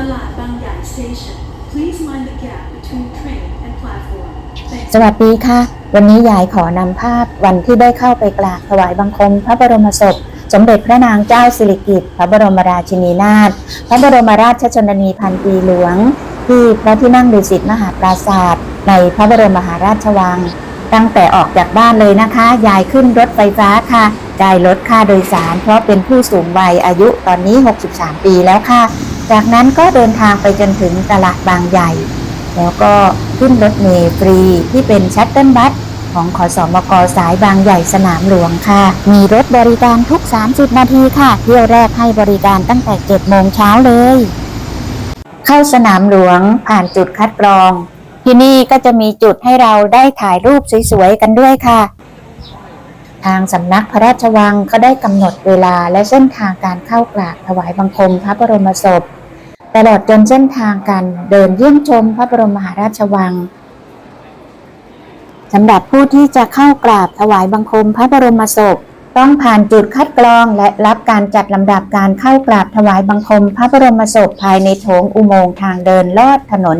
ตลาดบางใหญ่ Station Please mind the gap between train and platform สวัสดีค่ะ วันนี้ยายขอนำภาพวันที่ได้เข้าไปกราบถวายบังคม พระบรมศพ สมเด็จพระนางเจ้าสิริกิติ์พระบรมราชินีนาถพระบรมราชชนนีพันปีหลวง ที่พระที่นั่งดุสิตมหาปราศาสตร์ในพระบรมมหาราชวัง ตั้งแต่ออกจากบ้านเลยนะคะ ยายขึ้นรถไฟฟ้าค่ะจ่ายลดค่าโดยสาร เพราะเป็นผู้สูงวัยอายุตอนนี้ 63 ปีแล้วค่ะ จากนั้นก็เดินทางไปจนถึงตลาดบางใหญ่ แล้วก็ขึ้นรถเมล์ฟรีที่เป็นชัตเติลบัสของขอสอมกสายบางใหญ่สนามหลวงค่ะ มีรถบริการทุก 30 นาทีค่ะ เที่ยวแรกให้บริการตั้งแต่7โมงเช้าเลย เข้าสนามหลวงผ่านจุดคัดกรอง ที่นี่ก็จะมีจุดให้เราได้ถ่ายรูปสวยๆกันด้วยค่ะ ทางสำนักพระราชวังก็ได้กำหนดเวลาและเส้นทางการเข้ากราบถวายบังคมพระบรมศพ ตลอดจนเส้นทางการเดินเยี่ยมชมพระบรมมหาราชวังสำหรับผู้ที่จะเข้ากราบถวายบังคมพระบรมศพ ต้องผ่านจุดคัดกรองและรับการจัดลำดับการเข้ากราบถวายบังคมพระบรมศพภายในโถงอุโมงค์ทางเดินลอดถนน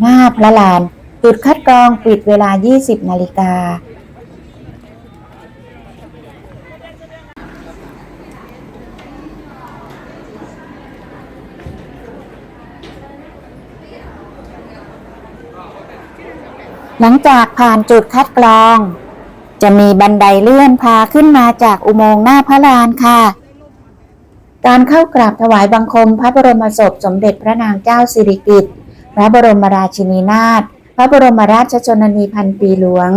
หน้าพระลาน จุดคัดกรองปิดเวลา 20 นาฬิกา หลังจากผ่านจุดคัดกรอง จะมีบันไดเลื่อนพาขึ้นมาจากอุโมงค์หน้าพระลานค่ะ การเข้ากราบถวายบังคมพระบรมศพสมเด็จพระนางเจ้าสิริกิติ์พระบรมราชินีนาถพระบรมราชชนนีพันปีหลวง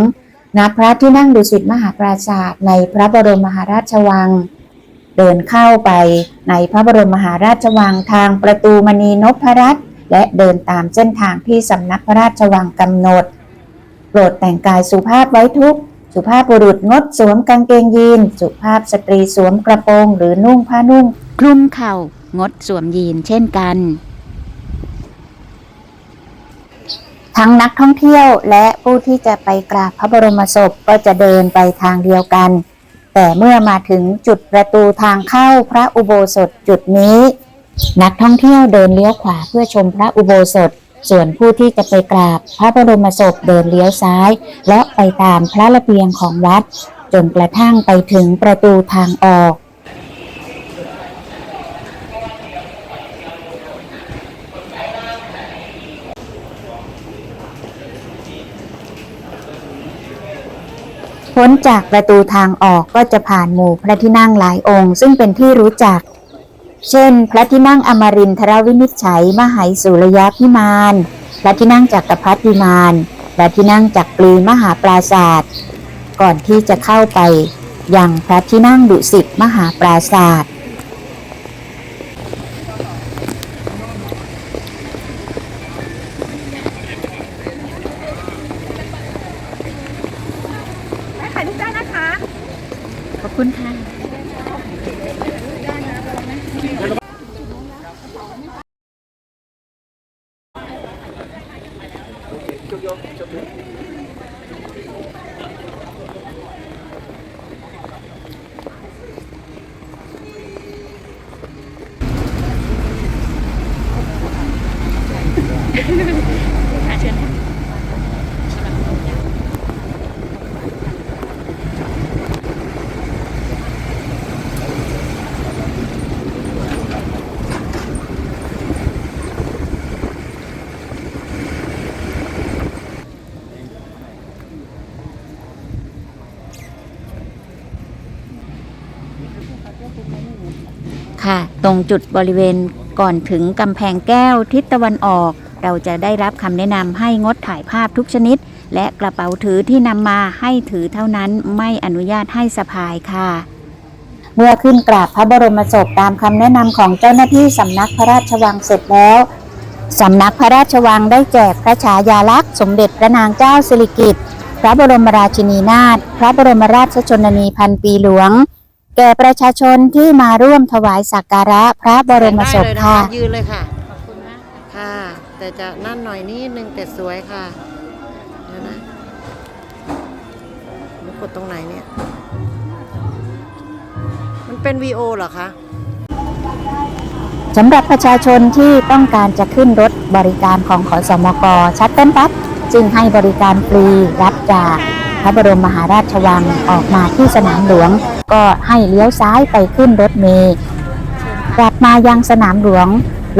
ณพระที่นั่งดุสิตมหาปราศาสตร์ในพระบรมมหาราชวัง เดินเข้าไปในพระบรมมหาราชวังทางประตูมณีนพรัตน์และเดินตามเส้นทางที่สำนักพระราชวังกำหนด โปรดแต่งกายสุภาพไว้ทุกข์สุภาพบุรุษงดสวมกางเกงยีน สุภาพสตรีสวมกระโปรงหรือนุ่งผ้านุ่ง คลุมเข่างดสวมยีนเช่นกัน ทั้งนักท่องเที่ยวและผู้ที่จะไปกราบพระบรมศพก็จะเดินไปทางเดียวกัน แต่เมื่อมาถึงจุดประตูทางเข้าพระอุโบสถจุดนี้ นักท่องเที่ยวเดินเลี้ยวขวาเพื่อชมพระอุโบสถ ส่วนผู้ที่จะไปกราบพระบรมศพเดินเลี้ยวซ้ายและไปตามพระระเบียงของวัด จนกระทั่งไปถึงประตูทางออกพ้นจากประตูทางออกก็จะผ่านหมู่พระที่นั่งหลายองค์ ซึ่งเป็นที่รู้จัก เช่น พระที่นั่งอมรินทรวินิจฉัย มหายสุรยาพิมานพระที่นั่งจักรพรรดิมานพระที่นั่งจักรีมหาปราศาสตร์ก่อนที่จะเข้าไปยังพระที่นั่งดุสิตมหาปราศาสตร์ ค่ะ ตรงจุดบริเวณก่อนถึงกำแพงแก้วทิศตะวันออก เราจะได้รับคำแนะนำให้งดถ่ายภาพทุกชนิด และกระเป๋าถือที่นำมาให้ถือเท่านั้นไม่อนุญาตให้สะพายค่ะเมื่อขึ้นกราบพระบรมศพตามคำแนะนำของเจ้าหน้าที่สำนักพระราชวังเสร็จแล้วสำนักพระราชวังได้แจกพระฉายาลักษณ์สมเด็จพระนางเจ้าสิริกิติ์พระบรมราชินีนาถพระบรมราชชนนีพันปีหลวง แก่ประชาชนที่มาร่วมถวายสักการะพระบรมศพได้เลยนค่ะยืนเลยค่ะ ขอบคุณมาก ค่ะ แต่จะนั่นหน่อยนิดนึงแต่สวยค่ะ เดี๋ยวนะมันกดตรงไหนเนี่ย มันเป็น VO เหรอคะ สำหรับประชาชนที่ต้องการจะขึ้นรถบริการของขอสมกชัตเติลบัสจึงให้บริการฟรีรับจาก พระบรมมหาราชวังออกมาที่สนามหลวง ก็ให้เลี้ยวซ้ายไปขึ้นรถเมล์กลับมายังสนามหลวง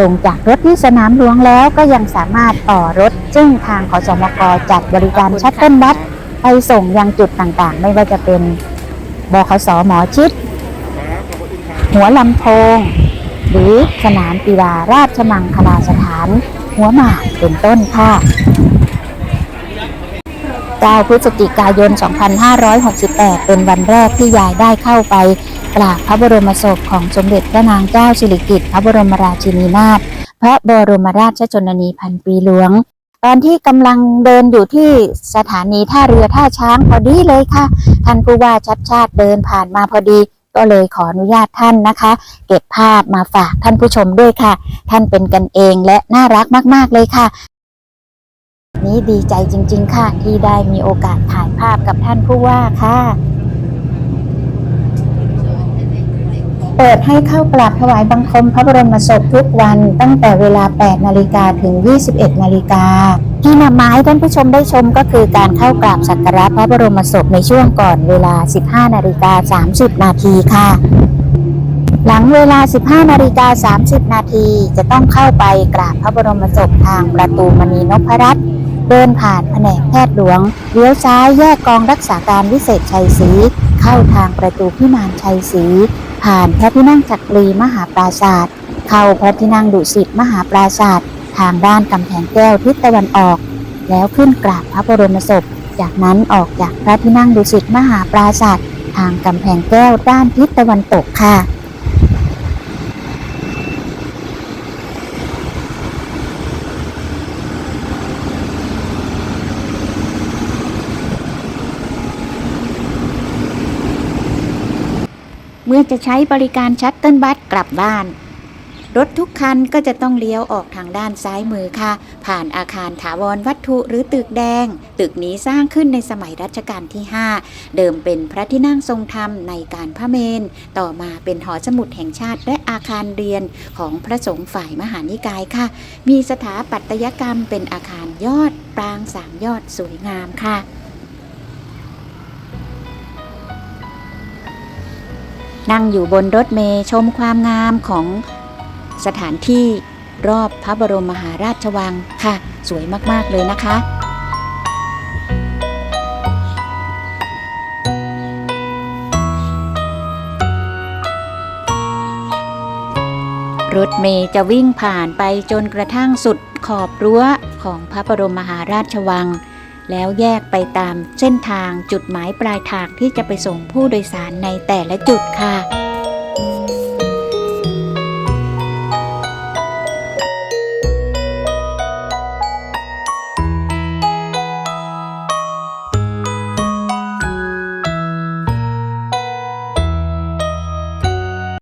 ลงจากรถที่สนามหลวงแล้วก็ยังสามารถต่อรถ ซึ่งทางขอสมกจัดบริการชัตเติลบัสไปส่งยังจุดต่างๆ ไม่ว่าจะเป็นบขสหมอชิด หัวลำโพง หรือสนามกีฬาราชมังคลาสถาน หัวหมากเป็นต้นค่ะ 9 พฤศจิกายน 2568 เป็นวันแรกที่ยายได้เข้าไปกราบพระบรมศพของสมเด็จพระนางเจ้าสิริกิติ์พระบรมราชินีนาถพระบรมราชชนนีพันปีหลวง ตอนที่กำลังเดินอยู่ที่สถานีท่าเรือท่าช้างพอดีเลยค่ะ ท่านผู้ว่าชัดชาติเดินผ่านมาพอดี ก็เลยขออนุญาตท่านนะคะ เก็บภาพมาฝากท่านผู้ชมด้วยค่ะ ท่านเป็นกันเองและน่ารักมาก ๆเลยค่ะ นี้ดีใจจริง ๆ ค่ะ ที่ได้มีโอกาสถ่ายภาพกับท่านผู้ว่าค่ะ เปิดให้เข้ากราบถวายบังคมพระบรมศพทุกวันตั้งแต่เวลา 8 นาฬิกาถึง 21 นาฬิกาที่นำมาให้ท่านผู้ชมได้ชมก็คือการเข้ากราบสักการะพระบรมศพในช่วงก่อนเวลา 15 นาฬิกา 30 นาทีค่ะ หลังเวลา 15 นาฬิกา 30 นาทีจะต้องเข้าไปกราบพระบรมศพทางประตูมณีนพรัตน์ เดินผ่านแผนกแพทย์หลวงเลี้ยวซ้ายแยกกองรักษาการวิเศษชัยศรีเข้าทางประตูพิมานชัยศรีผ่านพระที่นั่งจักรีมหาปราศาสตร์เข้าพระที่นั่งดุสิตมหาปราศาสตร์ทางด้านกำแพงแก้วทิศตะวันออก แล้วขึ้นกราบพระบรมศพ จากนั้นออกจากพระที่นั่งดุสิตมหาปราศาสตร์ทางกำแพงแก้วด้านทิศตะวันตกค่ะ เมื่อจะใช้บริการชัตเติลบัสกลับบ้าน รถทุกคันก็จะต้องเลี้ยวออกทางด้านซ้ายมือค่ะ ผ่านอาคารถาวรวัตถุหรือตึกแดง ตึกนี้สร้างขึ้นในสมัยรัชกาลที่ 5 เดิมเป็นพระที่นั่งทรงธรรมในการพระเมน ต่อมาเป็นหอสมุดแห่งชาติและอาคารเรียนของพระสงฆ์ฝ่ายมหานิกายค่ะ มีสถาปัตยกรรมเป็นอาคารยอดปรางสามยอดสวยงามค่ะ นั่งอยู่บนรถเมย์ชมความงามของสถานที่รอบพระบรมมหาราชวังค่ะ สวยมาก ๆ เลยนะคะ รถเมย์จะวิ่งผ่านไปจนกระทั่งสุดขอบรั้วของพระบรมมหาราชวัง แล้วแยกไปตามเส้นทางจุดหมายปลายทางที่จะไปส่งผู้โดยสารในแต่ละจุดค่ะ